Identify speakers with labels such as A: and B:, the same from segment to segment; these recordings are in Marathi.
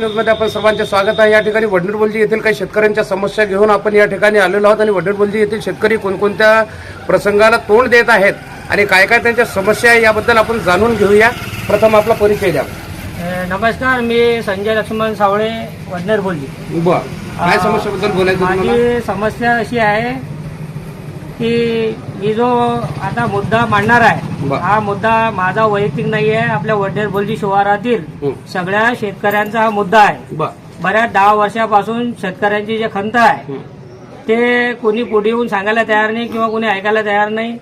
A: न्यूजमध्ये आपण सर्वांचे स्वागत आहे. या ठिकाणी वडनेरबोलजी येथील काही शेतकऱ्यांच्या समस्या घेऊन आपण या ठिकाणी आलेलो आहोत आणि वडनेरबोलजी येथील शेतकरी कोणकोणत्या प्रसंगाला तोंड देत आहेत आणि काय काय त्यांच्या समस्या आहे याबद्दल आपण जाणून घेऊया. प्रथम आपला परिचय द्या.
B: नमस्कार मी संजय लक्ष्मण सावळे वडनेर बोलली
A: बर. काय समस्याबद्दल बोलायचं
B: माझी समस्या अशी आहे की मी जो आता मुद्दा मांडणार आहे. हा मुद्दा माझा वैयक्तिक नाही आहे आपल्या वडनेर बोलजी शिवारातील. सगळ्या शेतकऱ्यांचा हा मुद्दा आहे. बऱ्याच दहा वर्षापासून शेतकऱ्यांची जे खंत आहे. ते कोणी पुढे येऊन सांगायला तयार नाही किंवा कोणी ऐकायला तयार नाही.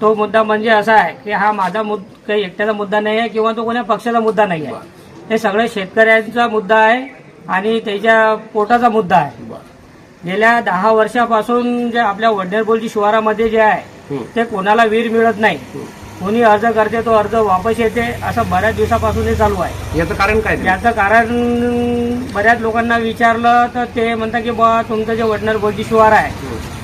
B: तो मुद्दा म्हणजे असा आहे की हा माझा मुद्दा काही एकट्याचा मुद्दा नाही आहे किंवा तो कोण्या पक्षाचा मुद्दा नाही आहे हे सगळे शेतकऱ्यांचा मुद्दा आहे आणि त्याच्या पोटाचा मुद्दा आहे. गेल्या दहा वर्षापासून जे आपल्या वडनेरबोलची शिवारामध्ये जे आहे. ते कोणाला वीर मिळत नाही कोणी अर्ज करते तो अर्ज वापस येते असं बऱ्याच दिवसापासून हे चालू आहे
A: याचं कारण काय?
B: याचं कारण बऱ्याच लोकांना विचारलं तर ते म्हणतात की बा तुमचं जे वडनेर बोलची शिवार आहे.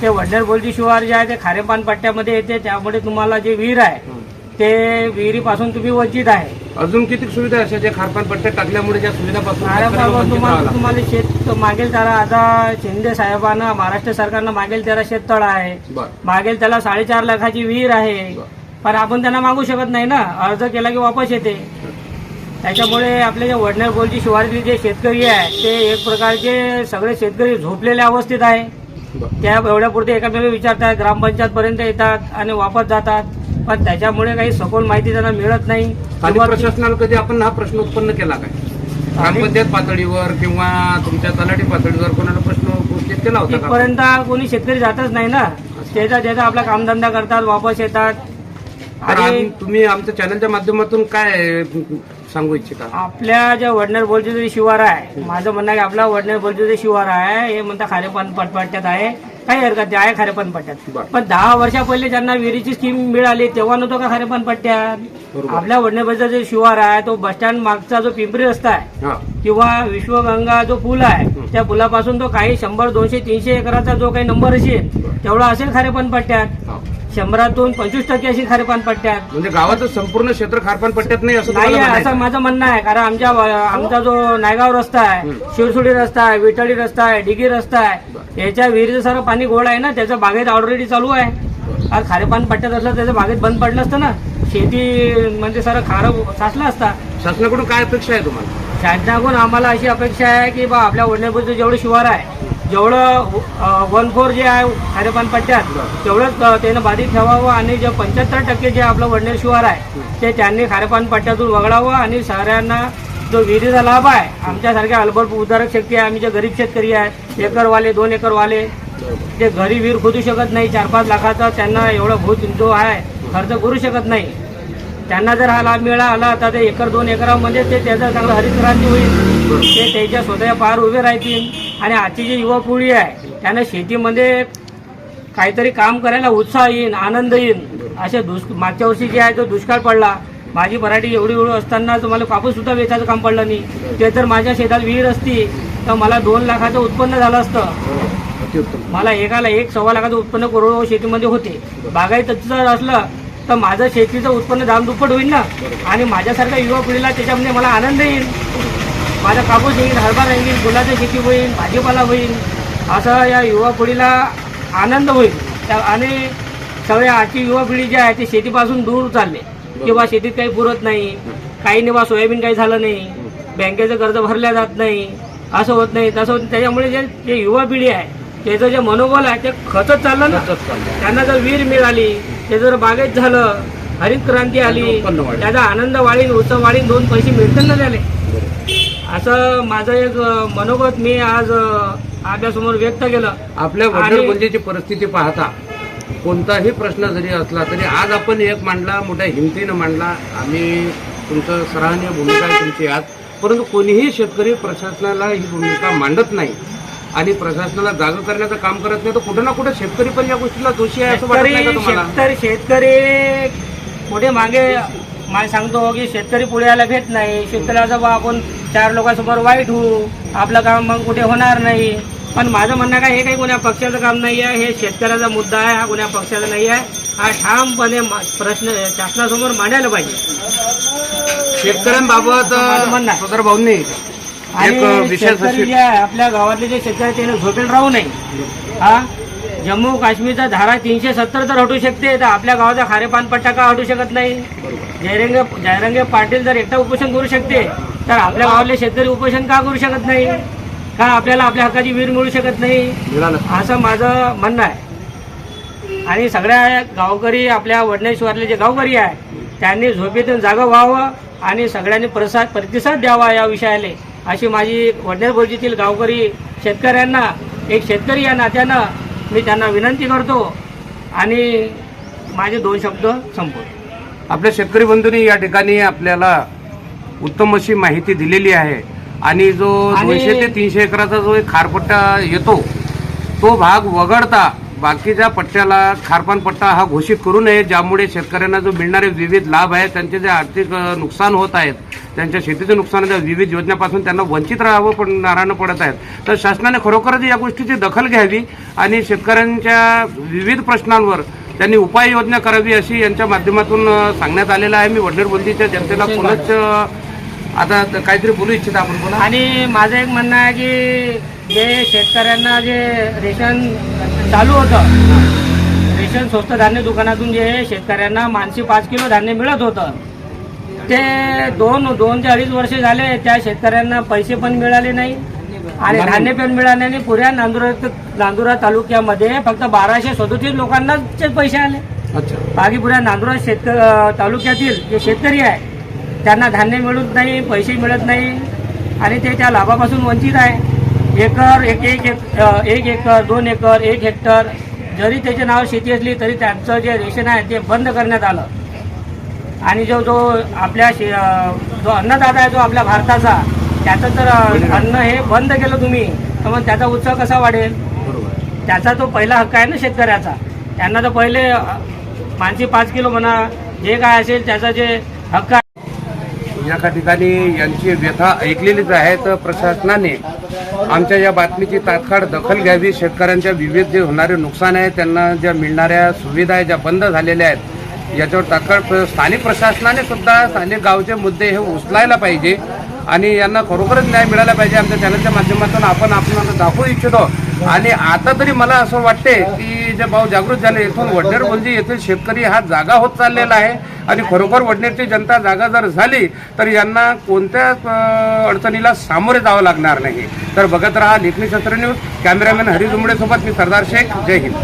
B: ते वडनेर बोलची शिवार जे आहे ते खारेपान पट्ट्यामध्ये येते त्यामुळे तुम्हाला जे विहीर आहे. ते विहिरीपासून तुम्ही वंचित आहे.
A: अजून किती सुविधा अशा ज्या खारपान पट्ट्या टाकल्यामुळे ज्या सुविधापासून वंचित
B: तुम्हाला? तुम्हाला शेत मागेल त्याला आता शिंदे साहेबांना महाराष्ट्र सरकारनं मागेल त्याला शेततळ आहे.
A: बर.
B: मागेल त्याला साडेचार लाखाची विहीर आहे.
A: बर.
B: पण आपण त्यांना मागू शकत नाही ना. अर्ज केला की वापस येते. त्याच्यामुळे आपले जे वडनेर बोलची शिवारातले जे शेतकरी आहे ते एक प्रकारचे सगळे शेतकरी झोपलेल्या अवस्थेत आहे.
A: बर.
B: त्या एवढ्यापुरते एकामेकाला विचारतात ग्रामपंचायत पर्यंत येतात आणि वापस जातात. पण त्याच्यामुळे काही सखोल माहिती त्यांना मिळत नाही.
A: प्रशासनाला कधी आपण हा प्रश्न उत्पन्न केला काय? ग्रामपंचायत पातळीवर किंवा तुमच्या तलाठी पातळीवर कोणाला प्रश्न उपस्थित केला होता का?
B: इथपर्यंत कोणी शेतकरी जातच नाही ना. त्याचा त्याचा आपला कामधंदा करतात वापस येतात. आणि
A: तुम्ही आमच्या चॅनलच्या माध्यमातून काय सांगू इच्छिता?
B: आपल्या ज्या वडनेर बोलचे जे शिवार आहे माझं म्हणणं आहे आपला वडनेर बोलचे जे शिवार आहे हे म्हणता खारेपान पटपट्ट्यात आहे. काही हरकत नाही आहे खारेपान पट्ट्यात. पण दहा वर्षा पहिले ज्यांना विहिरीची स्कीम मिळाली तेव्हा नव्हतं का खारेपान पट्ट्यात
A: बरोबर.
B: आपल्या वडनेर बोलचा जे शिवार आहे तो बसस्टँड मागचा जो पिंपरी रस्ता आहे
A: हा
B: किंवा विश्वगंगा जो पूल आहे त्या पुलापासून तो काही शंभर दोनशे तीनशे एकराचा जो काही नंबर असेल तेवढा असेल खारेपान पट्ट्यात
A: हा.
B: शंभरातून पंचवीस टक्के असेल खारेपान पट्ट्यात
A: म्हणजे गावाचं संपूर्ण क्षेत्र खारपान पट्ट्यात नाही असं
B: नाही
A: तुम्हाला
B: आहे,
A: म्हणायचं?
B: असं माझं म्हणणं आहे. कारण आमच्या आमचा जो नायगाव रस्ता आहे शिरसुडी रस्ता आहे विटाळी रस्ता आहे डिगी रस्ता आहे याच्या विहिरीचं सारं पाणी गोड आहे ना त्याचं बागेत ऑलरेडी चालू आहे. आज खारेपान पट्ट्यात असलं त्याचं बागेत बंद पडलं असतं ना शेती म्हणजे सारं खारं साचलं असता.
A: शासनाकडून काय अपेक्षा आहे तुम्हाला?
B: शासनाकडून आम्हाला अशी अपेक्षा आहे की बा आपल्या वडनेपूरचं जेवढं शिवार आहे जेवढं वन फोर जे आहे खारेपान पंचायत तेवढंच त्यानं बाधित ठेवावं आणि जे पंच्याहत्तर टक्के जे आपलं वडनेर शिवार आहे ते त्यांनी खारेपान पट्ट्यातून वगळावं आणि शहरांना जो विहिरीचा लाभ आहे आमच्यासारख्या अल्बट उद्धारक शक्ती आहे आम्ही जे गरीब शेतकरी आहे एकरवाले दोन एकरवाले ते घरी विहीर खोदू शकत नाही चार पाच लाखाचा त्यांना एवढा भूत जो आहे खर्च करू शकत नाही. त्यांना जर हा लाभ मिळाला तर ते एकर दोन एकरामध्ये ते त्याचं चांगलं हरितक्रांती होईल. ते त्याच्या स्वतःच्या पार उभे राहतील. आणि आजची जी युवा पिढी आहे त्यांना शेतीमध्ये काहीतरी काम करायला उत्साह येईल आनंद येईल. असे दुष् मागच्या वर्षी जे आहे तो दुष्काळ पडला. माझी पराठी एवढी एवढी असताना तर मला कापूस सुद्धा वेचायचं काम पडलं नाही. ते जर माझ्या शेतात विहीर असती तर मला दोन लाखाचं उत्पन्न झालं असतं. मला एकाला एक सव्वा लाखाचं उत्पन्न करोड शेतीमध्ये होते. बागायत जर असलं तर माझं शेतीचं उत्पन्न दाम दुप्पट होईल ना? आणि माझ्यासारख्या युवा पिढीला त्याच्यामध्ये मला आनंद येईल. माझा कापूस येईल हरभरा येईल फुलाची शेती होईल भाजीपाला होईल. असं या युवा पिढीला आनंद होईल. त्या- आणि सगळ्या आजची युवा पिढी जी आहे ती शेतीपासून दूर चालले. किंवा शेतीत काही पुरत नाही. काही निवा सोयाबीन काही झालं नाही. बँकेचं कर्ज भरल्या जात नाही. असं होत नाही तसं होत त्याच्यामुळे जे जे युवा पिढी आहे त्याचं जे मनोबल आहे ते खचत चाललं ना. त्यांना जर वीर मिळाली ते जर बागेत झालं हरित क्रांती आली. त्याचा आनंद वाढीन उत्सव वाढीन दोन पैसे मिळतील ना
A: बरोबर.
B: असं माझं एक मनोगत मी आज आपल्यासमोर व्यक्त केलं.
A: आपल्या वडीलबंदीची परिस्थिती पाहता कोणताही प्रश्न जरी असला तरी आज आपण एक मांडला मोठ्या हिमतीनं मांडला. आम्ही तुमचं सराहनीय भूमिका तुमची आज. परंतु कोणीही शेतकरी प्रशासनाला ही भूमिका मांडत नाही. आणि प्रशासनाला जागा करण्याचं काम करत नाही तर कुठे ना कुठे शेतकरी पण या गोष्टीला दोषी आहे असं वाटत
B: शेतकरी
A: नाही का तुम्हाला?
B: शेतकरी शेतकरी पुढे मागे? मला सांगतो की शेतकरी पुढे यायला भेट नाही. शेतकऱ्याचं बा आपण चार लोकांसमोर वाईट होऊ. आपलं काम मग कुठे होणार नाही. पण माझं म्हणणं काय हे काही कोण्या पक्षाचं काम नाही आहे. हे शेतकऱ्याचा मुद्दा आहे हा कोण्या पक्षाचा नाही आहे. हा ठामपणे मा- प्रश्न शासनासमोर मांडायला पाहिजे.
A: शेतकऱ्यांबाबत
B: माझं म्हणणं आहे.
A: भाऊंनी
B: आणि शेतकरी जे आहे आपल्या गावातले जे शेतकरी आहेत, त्याने झोपेल राहू नये. हा? जम्मू काश्मीरचा धारा तीनशे सत्तर तर हटू शकते तर आपल्या गावाचा खारेपान पट्टा का हटू शकत नाही. जयरंगे जयरंगे पाटील जर एकटा उपोषण करू शकते तर आपल्या गावातले शेतकरी उपोषण का करू शकत नाही? का आपल्याला आपल्या हक्काची वीर मिळू शकत नाही. असं माझं म्हणणं आहे. आणि सगळ्या गावकरी आपल्या वडनेश्वरले जे गावकरी आहे त्यांनी झोपेतून जागं व्हावं आणि सगळ्यांनी प्रसाद प्रतिसाद द्यावा या विषयाले. अशी माझी वडनेर गावकरी शेतकऱ्यांना एक शेतकरी या नात्यानं मी त्यांना विनंती करतो आणि माझे दोन शब्द संपवतो.
A: आपल्या शेतकरी बंधूंनी या ठिकाणी आपल्याला उत्तम अशी माहिती दिलेली आहे आणि जो
B: आणि-
A: दोनशे ते तीनशे एकराचा जो एक खारपट्टा येतो तो भाग वगळता बाकीच्या पट्ट्याला खारपान पट्टा हा घोषित करू नये ज्यामुळे शेतकऱ्यांना जो मिळणारे विविध लाभ आहेत त्यांचे जे आर्थिक नुकसान होत आहेत त्यांच्या शेतीचं नुकसान त्या विविध योजनापासून त्यांना वंचित राहावं पण नारायण पडत आहेत. तर शासनाने खरोखरच या गोष्टीची दखल घ्यावी आणि शेतकऱ्यांच्या विविध प्रश्नांवर त्यांनी उपाययोजना करावी अशी यांच्या माध्यमातून सांगण्यात आलेलं आहे. मी वडनेर बोलतीच्या जनतेला पुनच आता काहीतरी बोलू इच्छिता आपण बोला.
B: आणि माझं एक म्हणणं आहे की जे शेतकऱ्यांना जे रेशन चालू होतं. रेशन स्वस्त धान्य दुकानातून जे शेतकऱ्यांना मानसी पाच किलो धान्य मिळत होतं. ते दोन दोन ते अडीच वर्ष झाले त्या शेतकऱ्यांना पैसे पण मिळाले नाही आणि धान्य पण मिळाले नाही. पुऱ्या नांदुरा नांदुरा तालुक्यामध्ये फक्त बाराशे सदोतीस लोकांनाच पैसे आले.
A: अच्छा.
B: बाकी पुऱ्या नांदुरा शेतक तालुक्यातील जे शेतकरी आहे त्यांना धान्य मिळत नाही पैसे मिळत नाही आणि ते त्या लाभापासून वंचित आहे. एकर एक एक एक एक एकर दोन एकर एक हेक्टर जरी त्याचे नाव शेती असली तरी त्यांचं जे रेशन आहे ते बंद करण्यात आलं. आणि जो जो आपल्या शे जो अन्नदाता आहे जो आपल्या भारताचा त्याचं तर अन्न हे बंद केलं तुम्ही तर मग त्याचा उत्सव कसा वाढेल? त्याचा तो पहिला हक्क आहे ना शेतकऱ्याचा. त्यांना तर पहिले अ, मानसी पाच किलो म्हणा जे काय असेल त्याचा जे हक्क
A: ज्या ठिकाणी यांची व्यथा ऐकलेलीच आहे तर प्रशासनाने आमच्या या बातमीची तात्काळ दखल घ्यावी. शेतकऱ्यांच्या विविध जे होणारे नुकसान आहे त्यांना ज्या मिळणाऱ्या सुविधा आहेत ज्या बंद झालेल्या आहेत याच्यावर तात्काळ स्थानिक प्रशासनाने सुद्धा स्थानिक गावचे मुद्दे हे उचलायला पाहिजे आणि यांना खरोखरच न्याय मिळाला पाहिजे. आमच्या चॅनलच्या माध्यमातून आपण आपल्याला दाखवू इच्छितो. आणि आता तरी मला असं वाटते की जे भाऊ जागृत झाले इथून वडनेर येथील शेतकरी हा जागा होत चाललेला आहे. आणि खरोखर वडनेरची जनता जागा जर झाली तर यांना कोणत्याच अडचणीला सामोरे जावं लागणार नाही. तर बघत राहा लेखनी शस्त्र न्यूज कॅमेरामॅन हरी जुमडे सोबत मी सरदार शेख. जय हिंद.